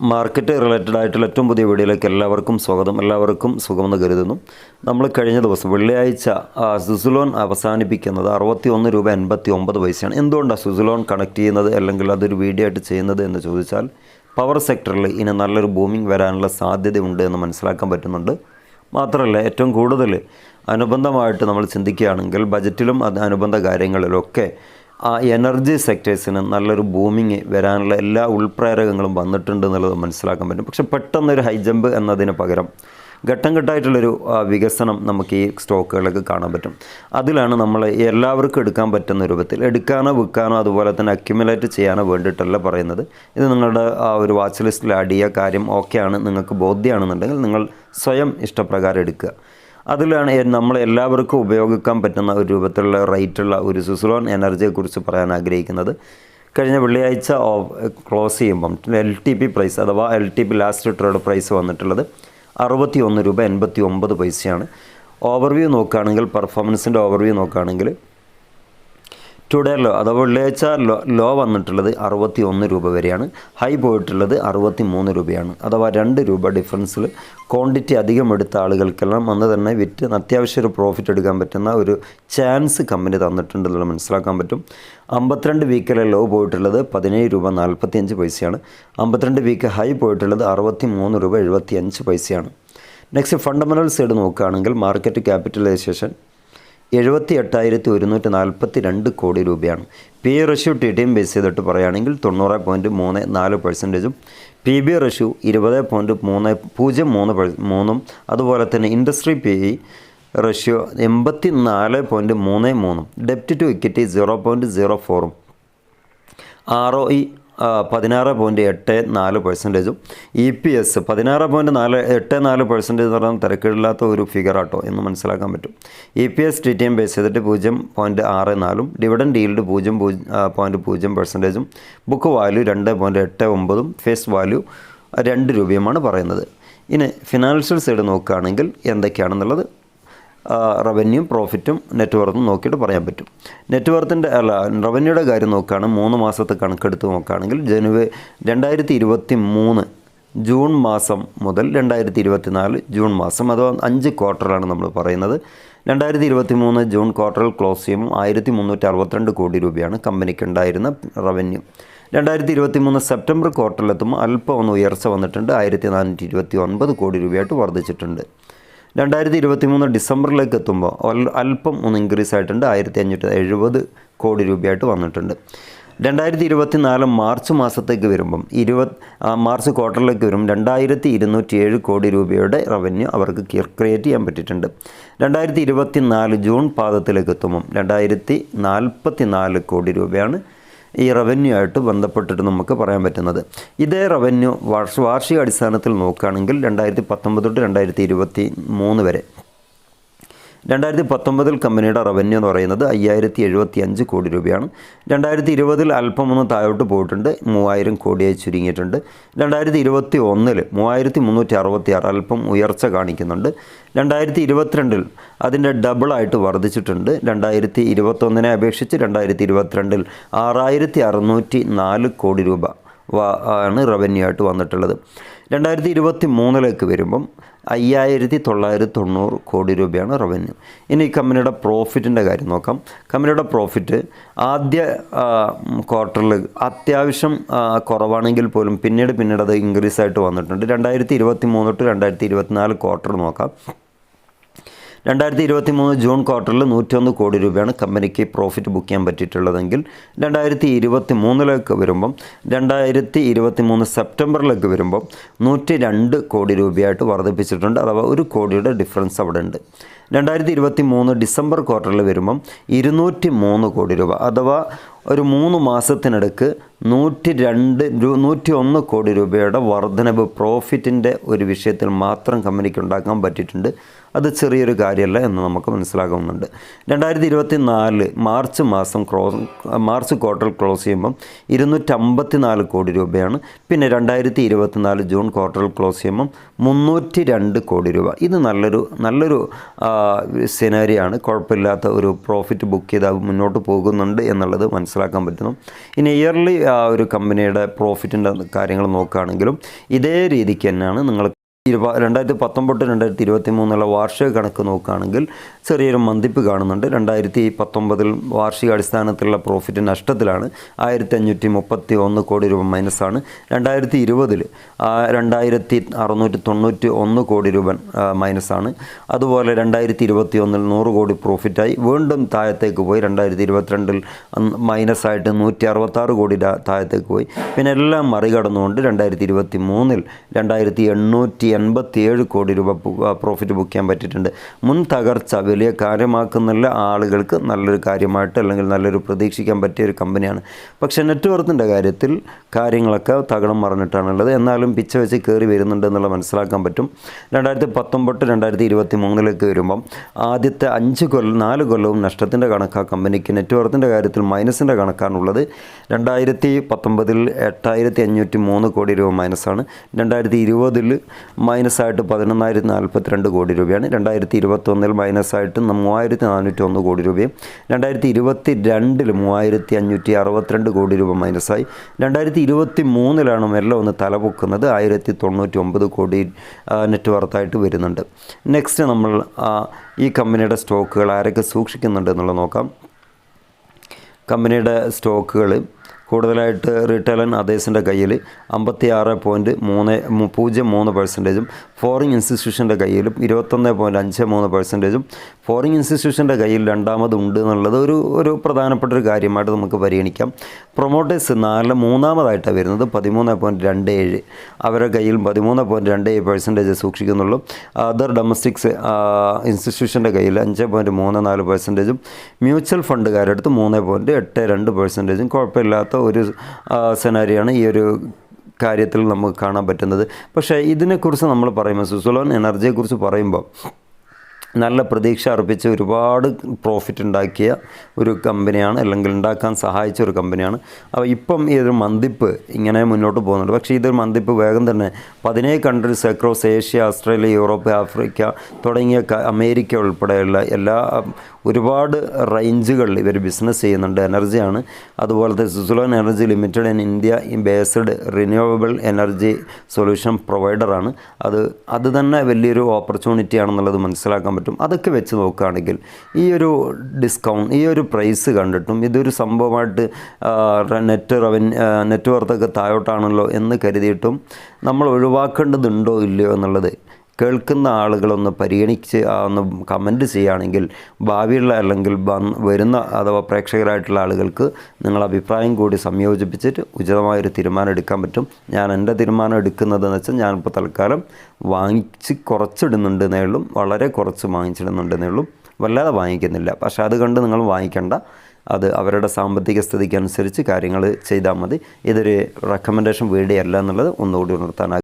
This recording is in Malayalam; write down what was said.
മാർക്കറ്റ് റിലേറ്റഡ് ആയിട്ടുള്ള ഏറ്റവും പുതിയ വീഡിയോയിലേക്ക് എല്ലാവർക്കും സ്വാഗതം. എല്ലാവർക്കും സുഖമെന്ന് കരുതുന്നു. നമ്മൾ കഴിഞ്ഞ ദിവസം വെള്ളിയാഴ്ച സുസുലോൺ അവസാനിപ്പിക്കുന്നത് അറുപത്തി ഒന്ന് രൂപ എൺപത്തി ഒമ്പത് പൈസയാണ്. എന്തുകൊണ്ടാണ് സുസുലോൺ കണക്ട് ചെയ്യുന്നത് അല്ലെങ്കിൽ അതൊരു വീഡിയോ ആയിട്ട് ചെയ്യുന്നത് എന്ന് ചോദിച്ചാൽ പവർ സെക്ടറിൽ ഇനി നല്ലൊരു ബൂമിംഗ് വരാനുള്ള സാധ്യതയുണ്ട് എന്ന് മനസ്സിലാക്കാൻ പറ്റുന്നുണ്ട്. മാത്രമല്ല ഏറ്റവും കൂടുതൽ അനുബന്ധമായിട്ട് നമ്മൾ ചിന്തിക്കുകയാണെങ്കിൽ ബജറ്റിലും അത് അനുബന്ധ കാര്യങ്ങളിലൊക്കെ ആ എനർജി സെക്ടേഴ്സിന് നല്ലൊരു ബൂമിങ് വരാനുള്ള എല്ലാ ഉൾപ്രേരകങ്ങളും വന്നിട്ടുണ്ട് എന്നുള്ളത് മനസ്സിലാക്കാൻ പറ്റും. പക്ഷേ പെട്ടെന്നൊരു ഹൈ ജമ്പ് എന്നതിന് പകരം ഘട്ടം ഘട്ടമായിട്ടുള്ളൊരു വികസനം നമുക്ക് ഈ സ്റ്റോക്കുകളൊക്കെ കാണാൻ പറ്റും. അതിലാണ് നമ്മൾ എല്ലാവർക്കും എടുക്കാൻ പറ്റുന്ന രൂപത്തിൽ എടുക്കാനോ വിൽക്കാനോ അതുപോലെ തന്നെ അക്യുമുലേറ്റ് ചെയ്യാനോ വേണ്ടിയിട്ടല്ല പറയുന്നത്. ഇത് നിങ്ങളുടെ ആ ഒരു വാച്ച് ലിസ്റ്റിൽ ആഡ് ചെയ്യുക കാര്യം ഓക്കെയാണ് നിങ്ങൾക്ക് ബോധ്യമാണെന്നുണ്ടെങ്കിൽ നിങ്ങൾ സ്വയം ഇഷ്ടപ്രകാരം എടുക്കുക. അതിലാണ് നമ്മളെല്ലാവർക്കും ഉപയോഗിക്കാൻ പറ്റുന്ന ഒരു രൂപത്തിലുള്ള റേറ്റുള്ള ഒരു സുസുലോൺ എനർജിയെക്കുറിച്ച് പറയാൻ ആഗ്രഹിക്കുന്നത്. കഴിഞ്ഞ വെള്ളിയാഴ്ച ക്ലോസ് ചെയ്യുമ്പം എൽ ടി പി പ്രൈസ് അഥവാ L T P last trade price വന്നിട്ടുള്ളത് അറുപത്തി ഒന്ന് രൂപ എൺപത്തി ഒമ്പത് പൈസയാണ്. ഓവർവ്യൂ നോക്കുകയാണെങ്കിൽ പെർഫോമൻസിന്റെ ഓവർവ്യൂ നോക്കുകയാണെങ്കിൽ ടുഡേ ലോ അഥവാ വെള്ളിയാഴ്ച ലോ ലോ വന്നിട്ടുള്ളത് അറുപത്തി ഒന്ന് രൂപ വരെയാണ്. ഹൈ പോയിട്ടുള്ളത് അറുപത്തി മൂന്ന് രൂപയാണ്. അഥവാ രണ്ട് രൂപ ഡിഫറൻസിൽ ക്വാണ്ടിറ്റി അധികം എടുത്ത ആളുകൾക്കെല്ലാം അന്ന് തന്നെ വിറ്റ് അത്യാവശ്യം ഒരു പ്രോഫിറ്റ് എടുക്കാൻ പറ്റുന്ന ഒരു ചാൻസ് കമ്പനി തന്നിട്ടുണ്ടെന്നുള്ളത് മനസ്സിലാക്കാൻ പറ്റും. അമ്പത്തിരണ്ട് വീക്കിലെ ലോ പോയിട്ടുള്ളത് പതിനേഴ് രൂപ നാൽപ്പത്തിയഞ്ച് പൈസയാണ്. അമ്പത്തിരണ്ട് വീക്ക് ഹൈ പോയിട്ടുള്ളത് അറുപത്തി മൂന്ന് രൂപ എഴുപത്തി അഞ്ച് പൈസയാണ്. നെക്സ്റ്റ് ഫണ്ടമെന്റൽ സൈഡ് നോക്കുകയാണെങ്കിൽ മാർക്കറ്റ് ക്യാപിറ്റലൈസേഷൻ എഴുപത്തി എട്ടായിരത്തി ഒരുന്നൂറ്റി നാൽപ്പത്തി രണ്ട് കോടി രൂപയാണ്. P E ratio T M base ചെയ്തിട്ട് പറയുകയാണെങ്കിൽ തൊണ്ണൂറ് പോയിന്റ് മൂന്ന് നാല് പെർസെന്റേജും പി ബി റഷ്യൂ ഇരുപത് പോയിന്റ് മൂന്ന് പൂജ്യം മൂന്ന് മൂന്നും അതുപോലെ തന്നെ ഇൻഡസ്ട്രി പി ഇ റഷ്യോ എൺപത്തി നാല് പോയിന്റ് മൂന്ന് മൂന്നും ഡെപ്റ്റ് to equity zero point zero ഫോറും ആർ ഒ ഇ പതിനാറ് പോയിന്റ് എട്ട് നാല് പെർസെന്റേജും ഇ പി എസ് പതിനാറ് പോയിന്റ് നാല് എട്ട് നാല് പെർസെന്റേജ് എന്ന് പറഞ്ഞാൽ തിരക്കിടില്ലാത്ത ഒരു ഫിഗർ ആട്ടോ എന്ന് മനസ്സിലാക്കാൻ പറ്റും. E P S T T M base ചെയ്തിട്ട് പൂജ്യം പോയിന്റ് ആറ് നാലും ഡിവിഡൻഡ് ഡീൽഡ് പൂജ്യം പോയിന്റ് പൂജ്യം പെർസെന്റേജും ബുക്ക് വാല്യൂ രണ്ട് പോയിന്റ് എട്ട് ഒമ്പതും ഫേസ് വാല്യൂ രണ്ട് രൂപയുമാണ് പറയുന്നത്. ഇനി ഫിനാൻഷ്യൽ സൈഡ് നോക്കുകയാണെങ്കിൽ എന്തൊക്കെയാണെന്നുള്ളത് റവന്യൂ പ്രോഫിറ്റും നെറ്റ് വർത്തും നോക്കിയിട്ട് പറയാൻ പറ്റും. നെറ്റ് വർത്തിന്റെ അല്ല റവന്യൂയുടെ കാര്യം നോക്കുകയാണ് മൂന്ന് മാസത്തെ കണക്കെടുത്ത് നോക്കുകയാണെങ്കിൽ ജനുവരി രണ്ടായിരത്തി ഇരുപത്തി മൂന്ന് ജൂൺ മാസം മുതൽ രണ്ടായിരത്തി ഇരുപത്തി നാല് ജൂൺ മാസം അഥവാ അഞ്ച് ക്വാർട്ടറാണ് നമ്മൾ പറയുന്നത്. രണ്ടായിരത്തി ഇരുപത്തി മൂന്ന് ജൂൺ ക്വാർട്ടറിൽ ക്ലോസ് ചെയ്യുമ്പോൾ ആയിരത്തി മുന്നൂറ്റി അറുപത്തിരണ്ട് കോടി രൂപയാണ് കമ്പനിക്ക് ഉണ്ടായിരുന്ന റവന്യൂ രണ്ടായിരത്തി ഇരുപത്തി മൂന്ന് സെപ്റ്റംബർ ക്വാർട്ടറിലെത്തുമ്പോൾ അല്പം ഒന്ന് ഉയർച്ച വന്നിട്ടുണ്ട്. ആയിരത്തി നാനൂറ്റി ഇരുപത്തി ഒൻപത് കോടി രൂപയായിട്ട് വർദ്ധിച്ചിട്ടുണ്ട്. രണ്ടായിരത്തി ഇരുപത്തി മൂന്ന് ഡിസംബറിലേക്ക് എത്തുമ്പോൾ അല്പം ഒന്ന് ഇൻക്രീസ് ആയിട്ടുണ്ട്. ആയിരത്തി അഞ്ഞൂറ്റി എഴുപത് കോടി രൂപയായിട്ട് വന്നിട്ടുണ്ട്. രണ്ടായിരത്തി ഇരുപത്തി നാല് മാർച്ച് മാസത്തേക്ക് വരുമ്പം ഇരുപത് മാർച്ച് ക്വാർട്ടറിലേക്ക് വരും രണ്ടായിരത്തി ഇരുന്നൂറ്റി ഏഴ് കോടി രൂപയുടെ റവന്യൂ അവർക്ക് ക്രിയേറ്റ് ചെയ്യാൻ പറ്റിയിട്ടുണ്ട്. രണ്ടായിരത്തി ഇരുപത്തി നാല് ജൂൺ പാദത്തിലേക്ക് എത്തുമ്പം രണ്ടായിരത്തി നാൽപ്പത്തി നാല് കോടി രൂപയാണ് ഈ റവന്യൂ ആയിട്ട് ബന്ധപ്പെട്ടിട്ട് നമുക്ക് പറയാൻ പറ്റുന്നത്. ഇതേ റവന്യൂ വാർഷ വാർഷിക അടിസ്ഥാനത്തിൽ നോക്കുകയാണെങ്കിൽ രണ്ടായിരത്തി പത്തൊമ്പത് തൊട്ട് രണ്ടായിരത്തി ഇരുപത്തി മൂന്ന് വരെ രണ്ടായിരത്തി പത്തൊമ്പതിൽ കമ്പനിയുടെ റവന്യൂ എന്ന് പറയുന്നത് അയ്യായിരത്തി എഴുപത്തി അഞ്ച് കോടി രൂപയാണ്. രണ്ടായിരത്തി ഇരുപതിൽ അല്പം ഒന്ന് താഴോട്ട് പോയിട്ടുണ്ട്. മൂവായിരം കോടിയായി ചുരുങ്ങിയിട്ടുണ്ട്. രണ്ടായിരത്തി ഇരുപത്തി ഒന്നിൽ മൂവായിരത്തി മുന്നൂറ്റി അറുപത്തി ആറ് അല്പം ഉയർച്ച കാണിക്കുന്നുണ്ട്. രണ്ടായിരത്തി ഇരുപത്തിരണ്ടിൽ അതിന്റെ ഡബിളായിട്ട് വർദ്ധിച്ചിട്ടുണ്ട്. രണ്ടായിരത്തി ഇരുപത്തൊന്നിനെ അപേക്ഷിച്ച് രണ്ടായിരത്തി ഇരുപത്തിരണ്ടിൽ ആറായിരത്തി അറുന്നൂറ്റി നാല് കോടി രൂപ. ആണ് റവന്യൂ ആയിട്ട് വന്നിട്ടുള്ളത്. രണ്ടായിരത്തി ഇരുപത്തി മൂന്നിലേക്ക് വരുമ്പം അയ്യായിരത്തി തൊള്ളായിരത്തി തൊണ്ണൂറ് കോടി രൂപയാണ് റവന്യൂ. ഇനി കമ്പനിയുടെ പ്രോഫിറ്റിന്റെ കാര്യം നോക്കാം. കമ്പനിയുടെ പ്രോഫിറ്റ് ആദ്യ ക്വാർട്ടറിൽ അത്യാവശ്യം കുറവാണെങ്കിൽ പോലും പിന്നീട് പിന്നീട് അത് ഇൻക്രീസ് ആയിട്ട് വന്നിട്ടുണ്ട്. രണ്ടായിരത്തി ഇരുപത്തി മൂന്ന് തൊട്ട് രണ്ടായിരത്തി ഇരുപത്തിനാല് ക്വാർട്ടർ നോക്കാം. രണ്ടായിരത്തി ഇരുപത്തി മൂന്ന് ജൂൺ ക്വാർട്ടറിൽ നൂറ്റൊന്ന് കോടി രൂപയാണ് കമ്പനിക്ക് പ്രോഫിറ്റ് ബുക്ക് ചെയ്യാൻ പറ്റിയിട്ടുള്ളതെങ്കിൽ രണ്ടായിരത്തി ഇരുപത്തി മൂന്നിലേക്ക് വരുമ്പം രണ്ടായിരത്തി ഇരുപത്തി മൂന്ന് സെപ്റ്റംബറിലേക്ക് വരുമ്പം നൂറ്റി രണ്ട് കോടി രൂപയായിട്ട് വർദ്ധിപ്പിച്ചിട്ടുണ്ട്. അഥവാ ഒരു കോടിയുടെ ഡിഫറൻസ് അവിടെ ഉണ്ട് രണ്ടായിരത്തി ഇരുപത്തി മൂന്ന് ഡിസംബർ ക്വാർട്ടറിൽ വരുമ്പം ഇരുന്നൂറ്റി മൂന്ന് കോടി രൂപ. അഥവാ ഒരു മൂന്ന് മാസത്തിനിടക്ക് നൂറ്റി രണ്ട് നൂറ്റി ഒന്ന് കോടി രൂപയുടെ വർധനവ് പ്രോഫിറ്റിന്റെ ഒരു വിഷയത്തിൽ മാത്രം കമ്പനിക്ക് ഉണ്ടാക്കാൻ പറ്റിയിട്ടുണ്ട്. അത് ചെറിയൊരു കാര്യമല്ല എന്ന് നമുക്ക് മനസ്സിലാകുന്നുണ്ട്. രണ്ടായിരത്തി ഇരുപത്തി നാല് മാർച്ച് മാസം ക്രോസ് മാർച്ച് ക്വാർട്ടർ ക്ലോസ് ചെയ്യുമ്പം ഇരുന്നൂറ്റമ്പത്തി നാല് കോടി രൂപയാണ്. പിന്നെ രണ്ടായിരത്തി ഇരുപത്തി നാല് ജൂൺ ക്വാർട്ടർ ക്ലോസ് ചെയ്യുമ്പം മുന്നൂറ്റി രണ്ട് കോടി രൂപ. ഇത് നല്ലൊരു നല്ലൊരു സിനാരിയാണ് കുഴപ്പമില്ലാത്ത ഒരു പ്രോഫിറ്റ് ബുക്ക് ചെയ്ത് മുന്നോട്ട് പോകുന്നുണ്ട് എന്നുള്ളത് മനസ്സിലാക്കാൻ പറ്റുന്നു. ഇനി ഇയർലി ഒരു കമ്പനിയുടെ പ്രോഫിറ്റിന്റെ കാര്യങ്ങൾ നോക്കുകയാണെങ്കിലും ഇതേ രീതിക്ക് തന്നെയാണ് നിങ്ങൾ രണ്ടായിരത്തി പത്തൊമ്പത് രണ്ടായിരത്തി ഇരുപത്തി മൂന്നുള്ള വാർഷിക കണക്ക് നോക്കുകയാണെങ്കിൽ ചെറിയൊരു മന്തിപ്പ് കാണുന്നുണ്ട്. രണ്ടായിരത്തി പത്തൊമ്പതിൽ വാർഷിക അടിസ്ഥാനത്തിലുള്ള പ്രോഫിറ്റ് നഷ്ടത്തിലാണ്. ആയിരത്തി അഞ്ഞൂറ്റി മുപ്പത്തി ഒന്ന് കോടി രൂപ മൈനസാണ് രണ്ടായിരത്തി ഇരുപതിൽ രണ്ടായിരത്തി അറുന്നൂറ്റി തൊണ്ണൂറ്റി ഒന്ന് കോടി രൂപ മൈനസാണ് അതുപോലെ രണ്ടായിരത്തി ഇരുപത്തി ഒന്നിൽ നൂറ് കോടി പ്രോഫിറ്റായി വീണ്ടും താഴത്തേക്ക് പോയി. രണ്ടായിരത്തി ഇരുപത്തിരണ്ടിൽ മൈനസായിട്ട് നൂറ്റി അറുപത്താറ് കോടി താഴത്തേക്ക് പോയി. പിന്നെ എല്ലാം മറികടന്നുകൊണ്ട് രണ്ടായിരത്തി ഇരുപത്തി മൂന്നിൽ രണ്ടായിരത്തി എണ്ണൂറ്റി എൺപത്തി ഏഴ് കോടി രൂപ പ്രോഫിറ്റ് ബുക്ക് ചെയ്യാൻ പറ്റിയിട്ടുണ്ട്. മുൻ തകർച്ച വലിയ കാര്യമാക്കുന്നില്ല. ആളുകൾക്ക് നല്ലൊരു കാര്യമായിട്ട് അല്ലെങ്കിൽ നല്ലൊരു പ്രതീക്ഷിക്കാൻ പറ്റിയ ഒരു കമ്പനിയാണ്. പക്ഷേ നെറ്റ്വർത്തിന്റെ കാര്യത്തിൽ കാര്യങ്ങളൊക്കെ തകടം മറിഞ്ഞിട്ടാണുള്ളത്. എന്നാലും പിച്ച വെച്ച് കയറി വരുന്നുണ്ട് എന്നുള്ള മനസ്സിലാക്കാൻ പറ്റും. രണ്ടായിരത്തി പത്തൊമ്പത് രണ്ടായിരത്തി ഇരുപത്തി മൂന്നിലേക്ക് വരുമ്പം ആദ്യത്തെ അഞ്ച് കൊല്ലം നാല് കൊല്ലവും നഷ്ടത്തിന്റെ കണക്കാണ് കമ്പനിക്ക് നെറ്റ്വർത്തിന്റെ കാര്യത്തിൽ മൈനസിന്റെ കണക്കാണുള്ളത്. രണ്ടായിരത്തി പത്തൊമ്പതിൽ എട്ടായിരത്തി അഞ്ഞൂറ്റി മൂന്ന് കോടി രൂപ മൈനസാണ്. രണ്ടായിരത്തി ഇരുപതിൽ മൈനസായിട്ട് പതിനൊന്നായിരത്തി നാൽപ്പത്തിരണ്ട് കോടി രൂപയാണ്. രണ്ടായിരത്തി ഇരുപത്തൊന്നിൽ മൈനസായിട്ട് മൂവായിരത്തി നാനൂറ്റി ഒന്ന് കോടി രൂപയും രണ്ടായിരത്തി ഇരുപത്തി രണ്ടിൽ മൂവായിരത്തി അഞ്ഞൂറ്റി അറുപത്തിരണ്ട് കോടി രൂപ മൈനസായി. രണ്ടായിരത്തി ഇരുപത്തി മൂന്നിലാണ് മെല്ലെ ഒന്ന് തലപൊക്കുന്നത്. ആയിരത്തി തൊണ്ണൂറ്റി ഒമ്പത് കോടി നെറ്റ് വർത്തായിട്ട് വരുന്നുണ്ട്. നെക്സ്റ്റ് നമ്മൾ ഈ കമ്പനിയുടെ സ്റ്റോക്കുകൾ ആരൊക്കെ സൂക്ഷിക്കുന്നുണ്ട് എന്നുള്ളത് നോക്കാം. കമ്പനിയുടെ സ്റ്റോക്കുകൾ കൂടുതലായിട്ട് റീറ്റെയിലൻ അതേഴ്സിന്റെ കയ്യിൽ അമ്പത്തി ആറ് പോയിന്റ് മൂന്ന് പൂജ്യം മൂന്ന് പെർസെന്റേജും ഫോറിൻ ഇൻസ്റ്റിറ്റ്യൂഷന്റെ കയ്യിലും ഇരുപത്തൊന്ന് പോയിന്റ് അഞ്ച് മൂന്ന് പെർസെന്റേജും ഫോറിൻ ഇൻസ്റ്റിറ്റ്യൂഷന്റെ കയ്യിൽ രണ്ടാമതുണ്ട് എന്നുള്ളത് ഒരു ഒരു പ്രധാനപ്പെട്ട ഒരു കാര്യമായിട്ട് നമുക്ക് പരിഗണിക്കാം. പ്രൊമോട്ടേഴ്സ് നാല് മൂന്നാമതായിട്ടാണ് വരുന്നത് പതിമൂന്ന് പോയിന്റ് രണ്ട് ഏഴ്. അവരുടെ കയ്യിൽ പതിമൂന്ന് പോയിന്റ് രണ്ട് ഏഴ് പെർസെന്റേജ് സൂക്ഷിക്കുന്നുള്ളൂ. അതർ ഡൊമസ്റ്റിക്സ് ഇൻസ്റ്റിറ്റ്യൂഷന്റെ കയ്യിൽ അഞ്ച് പോയിന്റ് മൂന്ന് നാല് പെർസെന്റേജും മ്യൂച്വൽ ഫണ്ടുകാരുടെ അടുത്ത് മൂന്ന് പോയിന്റ് എട്ട് രണ്ട് പെർസെന്റേജും കുഴപ്പമില്ലാത്ത ഒരു സെനാരിയാണ് ഈ ഒരു കാര്യത്തിൽ നമുക്ക് കാണാൻ പറ്റുന്നത്. പക്ഷേ ഇതിനെക്കുറിച്ച് നമ്മൾ പറയുമ്പോൾ സുസുലോൺ എനർജിയെക്കുറിച്ച് പറയുമ്പോൾ നല്ല പ്രതീക്ഷ അർപ്പിച്ച് ഒരുപാട് പ്രോഫിറ്റ് ഉണ്ടാക്കിയ ഒരു കമ്പനിയാണ് അല്ലെങ്കിൽ ഉണ്ടാക്കാൻ സഹായിച്ച ഒരു കമ്പനിയാണ് അപ്പോൾ ഇപ്പം ഈ ഒരു മന്ദിപ്പ് ഇങ്ങനെ മുന്നോട്ട് പോകുന്നുണ്ട്. പക്ഷേ ഇതൊരു മന്തിപ്പ് വേഗം തന്നെ പതിനേഴ് countries across Asia Australia Europe Africa തുടങ്ങിയ അമേരിക്ക ഉൾപ്പെടെയുള്ള എല്ലാ ഒരുപാട് റേഞ്ചുകൾ ഇവർ ബിസിനസ് ചെയ്യുന്നുണ്ട്. എനർജിയാണ് അതുപോലത്തെ Suzlon energy limited in India based renewable energy solution പ്രൊവൈഡറാണ് അത് അത് തന്നെ വലിയൊരു ഓപ്പർച്യൂണിറ്റി ആണെന്നുള്ളത് മനസ്സിലാക്കാൻ പറ്റും. അതൊക്കെ വെച്ച് നോക്കുകയാണെങ്കിൽ ഈ ഒരു ഡിസ്കൗണ്ട് ഈ ഒരു പ്രൈസ് കണ്ടിട്ടും ഇതൊരു സംഭവമായിട്ട് നെറ്റ് റവൻ നെറ്റ് വർത്തൊക്കെ താഴോട്ടാണല്ലോ എന്ന് കരുതിയിട്ടും നമ്മൾ ഒഴിവാക്കേണ്ടതുണ്ടോ ഇല്ലയോ എന്നുള്ളത് കേൾക്കുന്ന ആളുകളൊന്ന് പരിഗണിച്ച് ഒന്ന് കമന്റ് ചെയ്യുകയാണെങ്കിൽ ഭാവിയുള്ള അല്ലെങ്കിൽ വരുന്ന അഥവാ പ്രേക്ഷകരായിട്ടുള്ള ആളുകൾക്ക് നിങ്ങൾ അഭിപ്രായം കൂടി സംയോജിപ്പിച്ചിട്ട് ഉചിതമായൊരു തീരുമാനം എടുക്കാൻ പറ്റും. ഞാൻ എന്റെ തീരുമാനം എടുക്കുന്നതെന്ന് വെച്ചാൽ ഞാനിപ്പോൾ തൽക്കാലം വാങ്ങിച്ച് കുറച്ചിടുന്നുണ്ടെന്നേ ഉള്ളൂ. വളരെ കുറച്ച് വാങ്ങിച്ചിടുന്നുണ്ടെന്നേ ഉള്ളൂ. വല്ലാതെ വാങ്ങിക്കുന്നില്ല. പക്ഷേ അത് കണ്ട് നിങ്ങൾ വാങ്ങിക്കേണ്ട. അത് അവരുടെ സാമ്പത്തിക സ്ഥിതിക്ക് അനുസരിച്ച് കാര്യങ്ങൾ ചെയ്താൽ മതി. ഇതൊരു റെക്കമെൻഡേഷൻ വീഡിയോ എന്നുള്ളത് ഒന്നുകൂടി ഉണർത്താൻ